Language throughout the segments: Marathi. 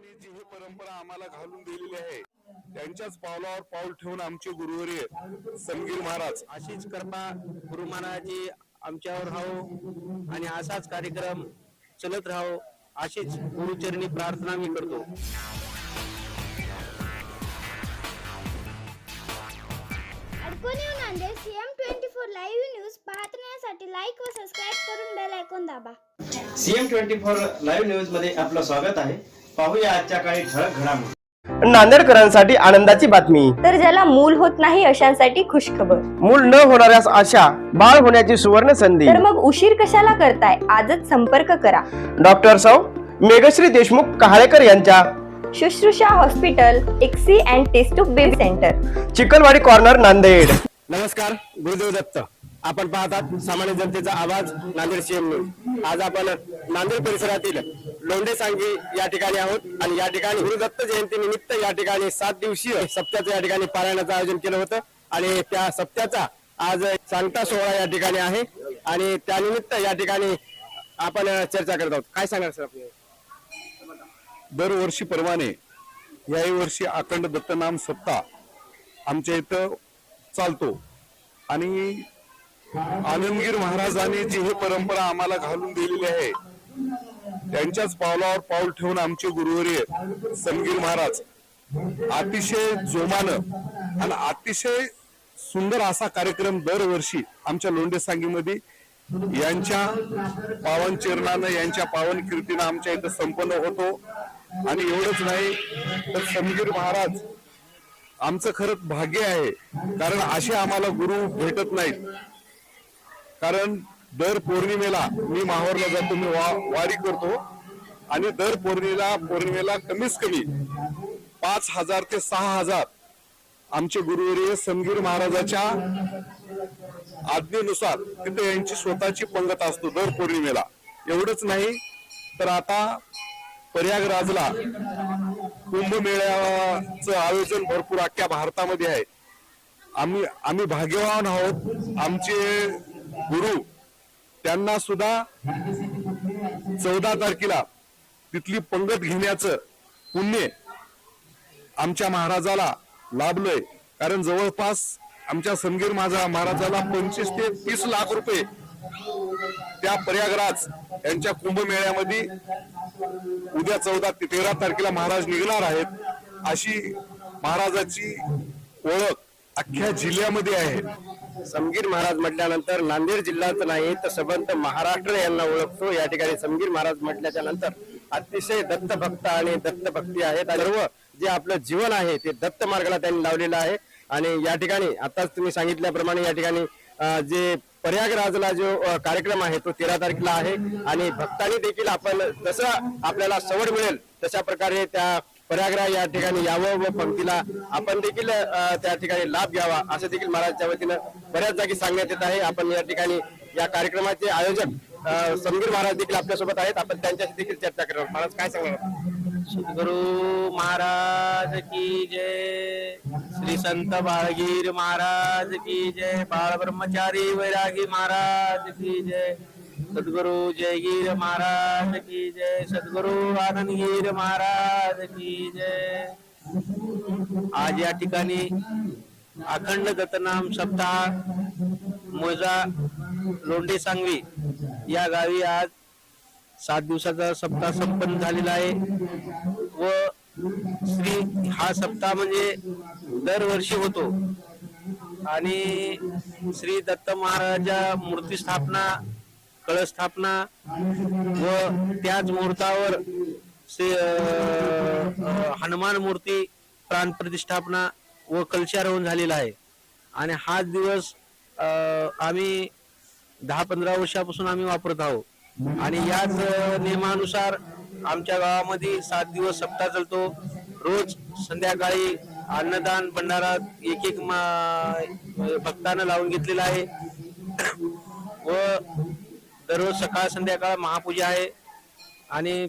महाराजांनी जी ही परंपरा आम्हाला घालून दिलेली आहे त्यांच्याच पावलावर पाऊल ठेवून आमचे गुरुवर्य समगीर महाराज. अशीच कृपा गुरु महाराजाची आमच्यावर राहो आणि असाच कार्यक्रम चलत राहो. अशीच गुरुचरणी प्रार्थना मी करतो. Nanded CM twenty four live news पाहण्यासाठी लाईक व सबस्क्राईब करून बेल ऐकून दाबा. सीएम ट्वेंटी फोर लाईव्ह न्यूजमध्ये आपलं स्वागत आहे. पाहूया आजच्या काही ठळक घडामोडी. नांदेडकरांसाठी आनंदाची बातमी. तर ज्याला मूल होत नाही अशांसाठी खुशखबर. मूल न होणाऱ्यास आशा बाळ होण्याची सुवर्ण संधी. तर मग उशीर कशाला करताय? आजच संपर्क करा. डॉक्टर सौ मेघश्री देशमुख कहाळेकर यांच्या. शुश्रूषा हॉस्पिटल एक्सी and test of baby centre. Chikalwadi corner Nanded. नमस्कार गुरुदेव दत्त. आपण पाहतात सामान्य जनतेचा आवाज नांदेड सीएम न्यूज आज आपण नांदेड परिसरातील लोंढे सांगी या ठिकाणी आहोत. आणि या ठिकाणी गुरुदत्त जयंती निमित्त या ठिकाणी सात दिवसीय सप्त्याचं या ठिकाणी पारायणाचं आयोजन केलं होतं. आणि त्या सप्त्याचा आज सांगता सोहळा या ठिकाणी आहे. आणि त्यानिमित्त या ठिकाणी आपण चर्चा करत आहोत. काय सांगणार सर दरवर्षी परवाने याही वर्षी अखंड दत्तनाम सप्ताह आमच्या इथं चालतो. आणि आनंदगीर महाराजांनी जी ही परंपरा आम्हाला घालून दिलेली आहे त्यांच्याच पावलावर पाऊल ठेवून आमचे गुरुवर्य समगीर महाराज. अतिशय जोमानं आणि अतिशय सुंदर असा कार्यक्रम दरवर्षी आमच्या लोंढे सांगीमध्ये यांच्या पावन चरणानं यांच्या पावन कीर्तीनं आमच्या इथं संपन्न होतो. आणि एवढंच नाही तर समगीर महाराज आमचं खरंच भाग्य आहे. कारण असे आम्हाला गुरु भेटत नाहीत. कारण दर पौर्णिमेला मी माहोरला जातो मी वा- वारी करतो. आणि दर पौर्णिमेला पौर्णिमेला कमीच कमी पाच हजार ते सहा हजार आमचे गुरुवर्य समगीर महाराजाच्या आज्ञेनुसार तिथे यांची स्वतःची पंगत असतो दर पौर्णिमेला. एवढंच नाही तर आता प्रयागराजला कुंभमेळ्याचं आयोजन भरपूर अख्ख्या भारतामध्ये आहे. आम्ही आम्ही भाग्यवान आहोत. आमचे गुरु त्यांना सुद्धा चौदा तारखेला तिथली पंगत घेण्याचं पुण्य आमच्या महाराजाला लाभलंय. कारण जवळपास आमच्या समगीर माझा महाराजाला पंचवीस ते तीस लाख रुपये त्या प्रयागराज यांच्या कुंभमेळ्यामध्ये उद्या चौदा ते तेरा तारखेला महाराज निघणार आहेत अशी महाराजाची ओळख अख्ख्या जिल्ह्यामध्ये आहे. समगीर महाराज म्हटल्यानंतर नांदेड जिल्ह्याच नाही तर सबंत महाराष्ट्र यांना ओळखतो. या ठिकाणी समगीर महाराज म्हटल्याच्या नंतर अतिशय दत्त भक्त आणि दत्तभक्ती आहेत. आणि सर्व जे आपलं जीवन आहे ते दत्त मार्गाला त्यांनी लावलेलं आहे. आणि या ठिकाणी आताच तुम्ही सांगितल्याप्रमाणे या ठिकाणी जे प्रयागराजला जो कार्यक्रम आहे तो तेरा तारखेला आहे. आणि भक्तांनी देखील आपण जसं आपल्याला सवड मिळेल तशा प्रकारे त्या पर्यागरा या ठिकाणी यावं व पंक्तीला आपण देखील त्या ठिकाणी लाभ घ्यावा असं देखील महाराजच्या वतीनं बऱ्याच जागी सांगण्यात येत आहे. आपण या ठिकाणी या कार्यक्रमाचे आयोजक समीर महाराज देखील आपल्यासोबत आहेत. आपण त्यांच्याशी देखील चर्चा करणार महाराज काय सांगणार सद्गुरु महाराज की जय. श्री संत बाळगीर महाराज की जय. बाळ ब्रह्मचारी वैरागी महाराज की जय. सद्गुरु जयगीर महाराज की जय। सद्गुरु आनंदगीर महाराज की जय। आज या ठिकाणी अखंड दत्तनाम सप्ताह मोजा लोंढे सांगवी या गावी आज सात दिवसाचा सप्ताह संपन्न झालेला आहे व श्री हा सप्ताह म्हणजे दरवर्षी होतो आणि श्री दत्त महाराजा मूर्ती स्थापना कळस स्थापना व त्याच मुहूर्तावर श्री हनुमान मूर्ती प्राण प्रतिष्ठापना व कलशारोहण झालेला आहे. आणि हाच दिवस अं, आम्ही दहा पंधरा वर्षापासून आम्ही वापरत आहोत. आणि याच नियमानुसार आमच्या गावामध्ये सात दिवस सप्ताह चालतो. रोज संध्याकाळी अन्नदान भंडारा एक एक भक्तानं लावून घेतलेला आहे. व दररोज सकाळ संध्याकाळ महापूजा आहे. आणि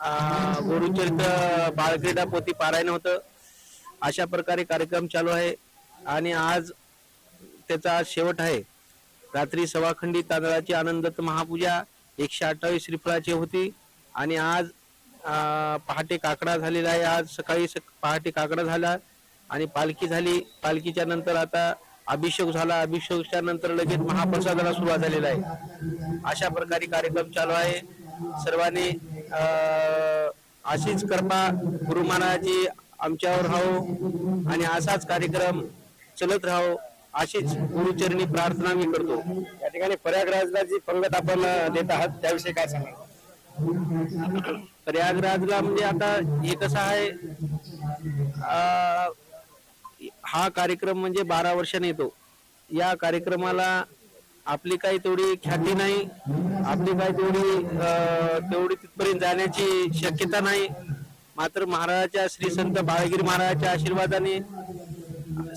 अं, गुरुचरित्र बाळक्रीडा पोती पारायण होतं. अशा प्रकारे कार्यक्रम चालू आहे. आणि आज त्याचा आज शेवट आहे. रात्री सवाखंडी तांदळाची आनंदत महापूजा एकशे अठ्ठावीस श्रीफळाची होती. आणि आज पहाटे काकडा झालेला आहे. आज सकाळी सक- पहाटे काकडा झाला आणि पालखी झाली. पालखीच्या नंतर आता अभिषेक झाला. अभिषेकच्या नंतर लगेच महाप्रसादाला सुरुवात झालेला आहे. अशा प्रकारे कार्यक्रम चालू आहे. सर्वांनी अशीच कृपा गुरु महाराजाची आमच्यावर राहो आणि असाच कार्यक्रम चलत राहो अशीच गुरुचरणी प्रार्थना मी करतो. या ठिकाणी प्रयागराजला जी पंगत आपण देत आहात त्याविषयी काय सांगा प्रयागराजला म्हणजे आता हे कसं आहे? हा कार्यक्रम म्हणजे बारा वर्षाने येतो. या कार्यक्रमाला आपली काही तेवढी ख्याती नाही आपली काही तेवढी तेवढी तिथपर्यंत जाण्याची शक्यता नाही. मात्र महाराजाच्या श्री संत बाळगिरी महाराजाच्या आशीर्वादाने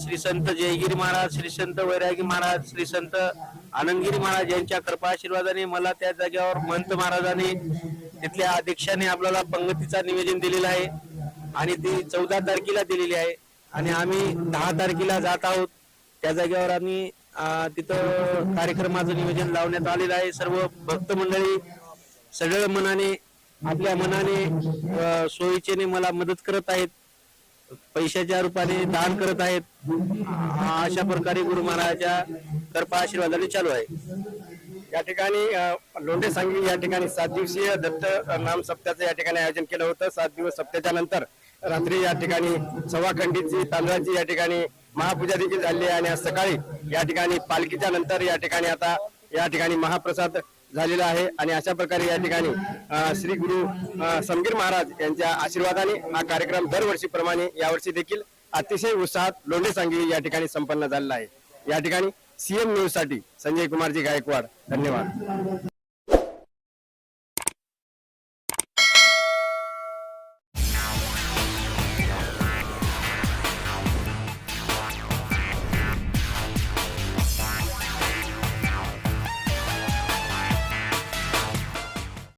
श्री संत जयगिरी महाराज श्री संत वैरागी महाराज श्री संत आनंदगिरी महाराज यांच्या कृपा आशीर्वादाने मला त्या जागेवर महंत महाराजांनी तिथल्या अध्यक्षाने आपल्याला पंगतीचा निवेदन दिलेला आहे. आणि ती चौदा तारखेला दिलेली आहे. आणि आम्ही दहा तारखेला जात आहोत. त्या जागेवर आम्ही तिथं कार्यक्रमाचं नियोजन लावण्यात आलेलं आहे. सर्व भक्त मंडळी सगळं मनाने आपल्या मनाने सोयीचेने मला मदत करत आहेत. पैशाच्या रूपाने दान करत आहेत. अशा प्रकारे गुरु महाराजाच्या कृपा आशीर्वादाने चालू आहे. या ठिकाणी लोंढे सांगली या ठिकाणी सात दिवसीय दत्त नाम सप्त्याचं या ठिकाणी आयोजन केलं होतं. सात दिवस सप्त्याच्या नंतर रात्री या ठिकाणी सव्वा खंडीची तांदळाची या ठिकाणी महापूजा देखील झाली आहे. आणि आज सकाळी या ठिकाणी पालखीच्या नंतर या ठिकाणी आता या ठिकाणी महाप्रसाद झालेला आहे. आणि अशा प्रकारे या ठिकाणी श्री गुरु समगीर महाराज यांच्या आशीर्वादाने हा कार्यक्रम दरवर्षीप्रमाणे यावर्षी देखील अतिशय उत्साहात लोंढे सांगली या ठिकाणी संपन्न झालेला आहे. या ठिकाणी सीएम न्यूजसाठी संजय कुमारजी गायकवाड. धन्यवाद.